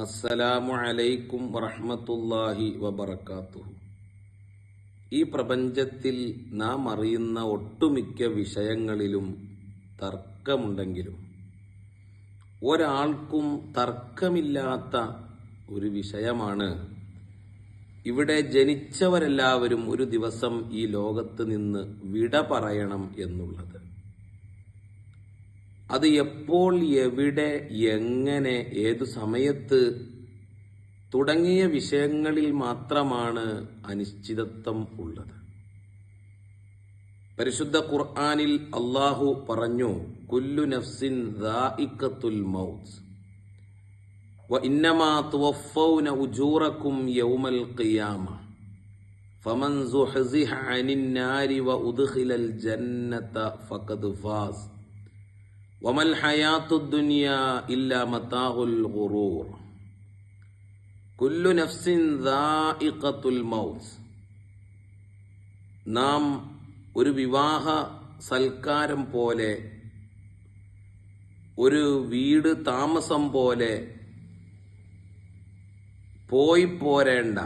അസ്സലാമു അലൈക്കും വറഹ്മത്തുള്ളാഹി വബറകാതുഹു ഈ പ്രപഞ്ചത്തിൽ നാം അറിയുന്ന ഒട്ടുമിക്ക വിഷയങ്ങളിലും തർക്കമുണ്ടെങ്കിലും ഒരാൾക്കും തർക്കമില്ലാത്ത ഒരു വിഷയമാണ് ഇവിടെ ജനിച്ചവരെല്ലാവരും ഒരു ദിവസം ഈ ലോകത്ത് നിന്ന് വിട പറയണം എന്നുള്ളത്. അത് എപ്പോൾ എവിടെ എങ്ങനെ ഏതു സമയത്ത് തുടങ്ങിയ വിഷയങ്ങളിൽ മാത്രമാണ് അനിശ്ചിതത്വം ഉള്ളത് പരിശുദ്ധ ഖുർആനിൽ അള്ളാഹു പറഞ്ഞു കുല്ലു നഫ്സിൻ ദാഇഖത്തുൽ മൗത്ത് وإنما توفون أجوركم يوم القيامة فمن زحزح عن النار وأدخل الجنة فقد فاز വമൽ ഹയാത്തുദ്ദുനിയ ഇല്ല മത്താഉൽ ഗുറൂർ കുല്ലു നഫ്സിൻ ദാഇഖത്തുൽ മൗത്ത് നാം ഒരു വിവാഹ സൽക്കാരം പോലെ ഒരു വീട് താമസം പോലെ പോയി പോരേണ്ട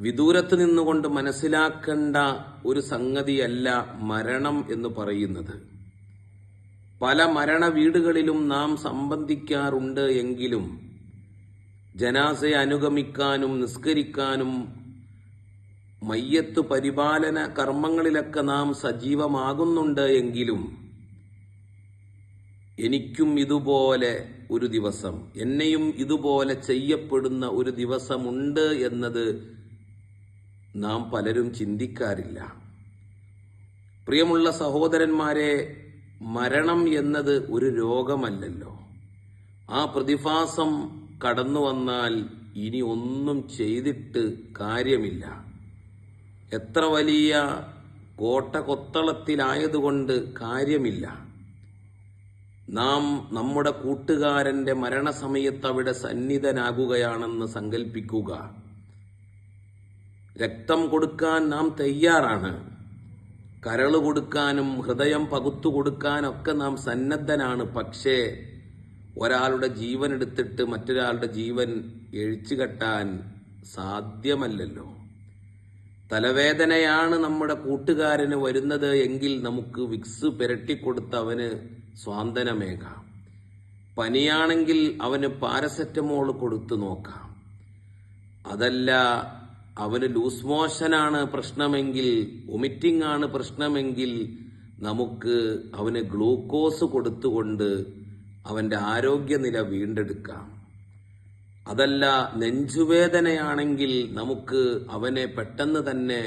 വിദൂരത്ത് നിന്നുകൊണ്ട് മനസ്സിലാക്കേണ്ട ഒരു സംഗതിയല്ല മരണം എന്ന് പറയുന്നത്. പല മരണ വീടുകളിലും നാം സംബന്ധിക്കാറുണ്ട് എങ്കിലും ജനാസയെ അനുഗമിക്കാനും നിസ്കരിക്കാനും മയ്യത്ത് പരിപാലന കർമ്മങ്ങളിലൊക്കെ നാം സജീവമാകുന്നുണ്ട് എങ്കിലും എനിക്കും ഇതുപോലെ ഒരു ദിവസം എന്നെയും ഇതുപോലെ ചെയ്യപ്പെടുന്ന ഒരു ദിവസമുണ്ട് എന്നത് നാം പലരും ചിന്തിക്കാറില്ല. പ്രിയമുള്ള സഹോദരന്മാരെ മരണം എന്നത് ഒരു രോഗമല്ലല്ലോ. ആ പ്രതിഭാസം കടന്നു വന്നാൽ ഇനി ഒന്നും ചെയ്തിട്ട് കാര്യമില്ല. എത്ര വലിയ കോട്ട കൊത്തളത്തിലായതുകൊണ്ട് കാര്യമില്ല. നാം നമ്മുടെ കൂട്ടുകാരന്റെ മരണസമയത്ത് അവിടെ സന്നിധനാകുകയാണെന്ന് സങ്കല്പിക്കുക രക്തം കൊടുക്കാൻ നാം തയ്യാറാണ്. കരൾ കൊടുക്കാനും ഹൃദയം പകുത്തു കൊടുക്കാനൊക്കെ നാം സന്നദ്ധനാണ്. പക്ഷേ ഒരാളുടെ ജീവൻ എടുത്തിട്ട് മറ്റൊരാളുടെ ജീവൻ എഴിച്ചു കെട്ടാൻ സാധ്യമല്ലല്ലോ. തലവേദനയാണ് നമ്മുടെ കൂട്ടുകാരന് വരുന്നത് എങ്കിൽ നമുക്ക് വിക്സ് പുരട്ടിക്കൊടുത്ത് അവന് സ്വാന്തനമേകാം. പനിയാണെങ്കിൽ അവന് പാരസെറ്റമോൾ കൊടുത്തു നോക്കാം. അതല്ല അവന് ലൂസ് മോഷനാണ് പ്രശ്നമെങ്കിൽ വൊമിറ്റിംഗ് ആണ് പ്രശ്നമെങ്കിൽ നമുക്ക് അവന് ഗ്ലൂക്കോസ് കൊടുത്തുകൊണ്ട് അവന്റെ ആരോഗ്യനില വീണ്ടെടുക്കാം. അതല്ല നെഞ്ചുവേദനയാണെങ്കിൽ നമുക്ക് അവനെ പെട്ടെന്ന് തന്നെ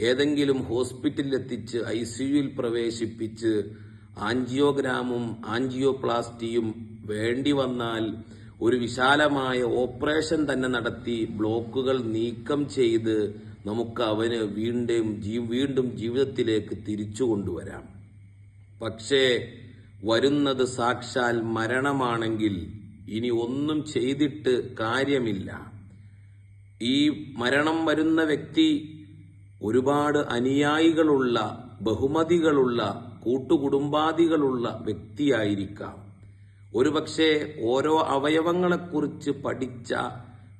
ഏതെങ്കിലും ഹോസ്പിറ്റലിൽ എത്തിച്ച് ഐ സിയുയിൽ പ്രവേശിപ്പിച്ച് ആൻജിയോഗ്രാമും ആൻജിയോപ്ലാസ്റ്റിയും വേണ്ടി വന്നാൽ ഒരു വിശാലമായ ഓപ്പറേഷൻ തന്നെ നടത്തി ബ്ലോക്കുകൾ നീക്കം ചെയ്ത് നമുക്ക് അവന് വീണ്ടും വീണ്ടും ജീവിതത്തിലേക്ക് തിരിച്ചു കൊണ്ടുവരാം. പക്ഷേ വരുന്നത് സാക്ഷാൽ മരണമാണെങ്കിൽ ഇനി ഒന്നും ചെയ്തിട്ട് കാര്യമില്ല. ഈ മരണം വരുന്ന വ്യക്തി ഒരുപാട് അനുയായികളുള്ള ബഹുമതികളുള്ള കൂട്ടുകുടുംബാദികളുള്ള വ്യക്തിയായിരിക്കാം. ഒരുപക്ഷെ ഓരോ അവയവങ്ങളെക്കുറിച്ച് പഠിച്ച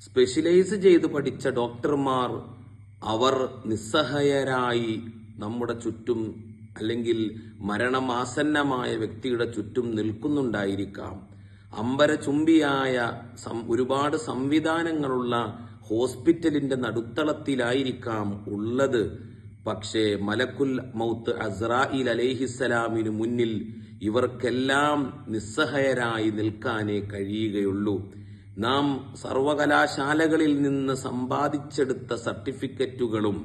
സ്പെഷ്യലൈസ് ചെയ്ത് പഠിച്ച ഡോക്ടർമാർ അവർ നിസ്സഹായരായി നമ്മുടെ ചുറ്റും അല്ലെങ്കിൽ മരണമാസന്നമായ വ്യക്തിയുടെ ചുറ്റും നിൽക്കുന്നുണ്ടായിരിക്കാം. അമ്പരചുംബിയായ ഒരുപാട് സംവിധാനങ്ങളുള്ള ഹോസ്പിറ്റലിന്റെ നടുത്തളത്തിലായിരിക്കാം ഉള്ളത് പക്ഷേ മലക്കുൽ മൗത്ത് അസ്രായിൽ അലേഹിസലാമിനു മുന്നിൽ ഇവർക്കെല്ലാം നിസ്സഹയരായി നിൽക്കാനേ കഴിയുകയുള്ളൂ. നാം സർവകലാശാലകളിൽ നിന്ന് സമ്പാദിച്ചെടുത്ത സർട്ടിഫിക്കറ്റുകളും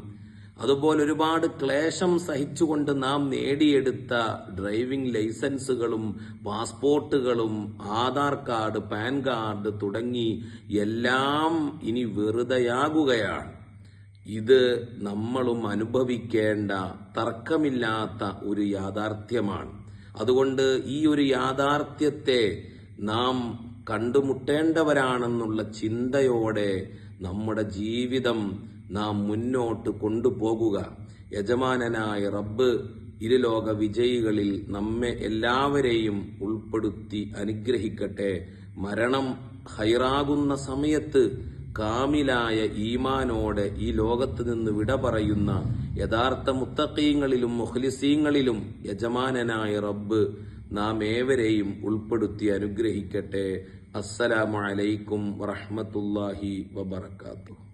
അതുപോലെ ഒരുപാട് ക്ലേശം സഹിച്ചുകൊണ്ട് നാം നേടിയെടുത്ത ഡ്രൈവിംഗ് ലൈസൻസുകളും പാസ്പോർട്ടുകളും ആധാർ കാർഡ് പാൻ കാർഡ് തുടങ്ങി എല്ലാം ഇനി വെറുതെയാകുകയാണ്. ഇത് നമ്മളും അനുഭവിക്കേണ്ട തർക്കമില്ലാത്ത ഒരു യാഥാർത്ഥ്യമാണ്. അതുകൊണ്ട് ഈ ഒരു യാഥാർത്ഥ്യത്തെ നാം കണ്ടുമുട്ടേണ്ടവരാണെന്നുള്ള ചിന്തയോടെ നമ്മുടെ ജീവിതം നാം മുന്നോട്ട് കൊണ്ടുപോകുക. യജമാനനായ റബ്ബ് ഇരുലോക വിജയികളിൽ നമ്മെ എല്ലാവരെയും ഉൾപ്പെടുത്തി അനുഗ്രഹിക്കട്ടെ. മരണം ഹൈറാകുന്ന സമയത്ത് കാമിലായ ഈമാനോടെ ഈ ലോകത്ത് നിന്ന് വിട പറയുന്ന യഥാർത്ഥ മുത്തക്കീങ്ങളിലും മുഖ്ലിസീങ്ങളിലും യജമാനനായ റബ്ബ് നാം ഏവരെയും ഉൾപ്പെടുത്തി അനുഗ്രഹിക്കട്ടെ. അസ്സലാമലൈക്കും വറഹമത്തല്ലാഹി വബർക്കാത്തു